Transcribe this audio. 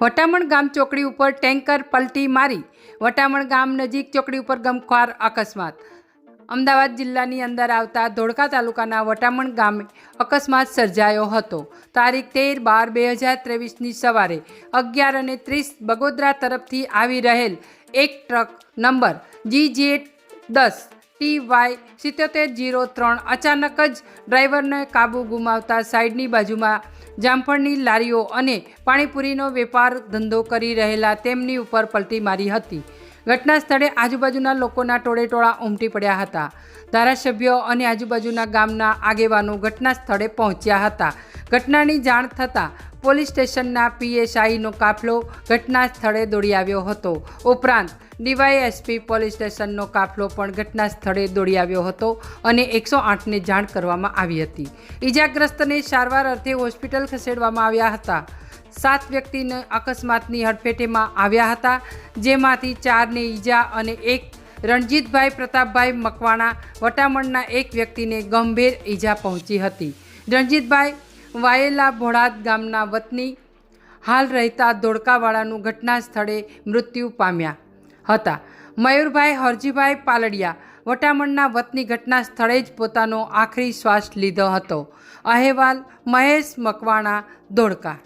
વટામણ ગામ ચોકડી ઉપર ટેન્કર પલટી મારી. વટામણ ગામ નજીક ચોકડી ઉપર ગમખ્વાર અકસ્માત. અમદાવાદ જિલ્લાની અંદર આવતા ધોળકા તાલુકાના વટામણ ગામે અકસ્માત સર્જાયો હતો. તારીખ તેર બાર બે હજાર ત્રેવીસની સવારે અગિયાર અને ત્રીસ બગોદરા તરફથી આવી રહેલ એક ટ્રક નંબર જી જે દસ ટી વાય સિત્યોતેર જીરો ત્રણ અચાનક જ ડ્રાઈવરને કાબુ ગુમાવતા સાઈડની બાજુમાં જામફળની લારીઓ અને પાણીપુરીનો વેપાર ધંધો કરી રહેલા તેમની ઉપર પલટી મારી હતી. ઘટના સ્થળે આજુબાજુના લોકોના ટોળેટોળા ઉમટી પડ્યા હતા. ધારાસભ્યો અને આજુબાજુના ગામના આગેવાનો ઘટના સ્થળે પહોંચ્યા હતા. ઘટનાની જાણ થતાં પોલીસ સ્ટેશનના પીએસઆઈનો કાફલો ઘટના સ્થળે દોડી આવ્યો હતો. ઉપરાંત, ડીવાયએસપી પોલીસ સ્ટેશનનો કાફલો પણ ઘટના સ્થળે દોડી આવ્યો હતો અને એકસો આઠને જાણ કરવામાં આવી હતી. ઈજાગ્રસ્તને સારવાર અર્થે હોસ્પિટલ ખસેડવામાં આવ્યા હતા. સાત વ્યક્તિને અકસ્માતની હડફેટેમાં આવ્યા હતા, જેમાંથી ચારને ઈજા અને એક રણજીતભાઈ પ્રતાપભાઈ મકવાણા વટામણના એક વ્યક્તિને ગંભીર ઈજા પહોંચી હતી. રણજીતભાઈ વાયેલા ભોળાદ ગામના વતની હાલ રહેતા ધોળકાવાળાનું ઘટના સ્થળે મૃત્યુ પામ્યા હતા. મયુરભાઈ હરજીભાઈ પાલડિયા વટામણના વતની ઘટના સ્થળે જ પોતાનો આખરી શ્વાસ લીધો હતો. અહેવાલ મહેશ મકવાણા, ધોળકા.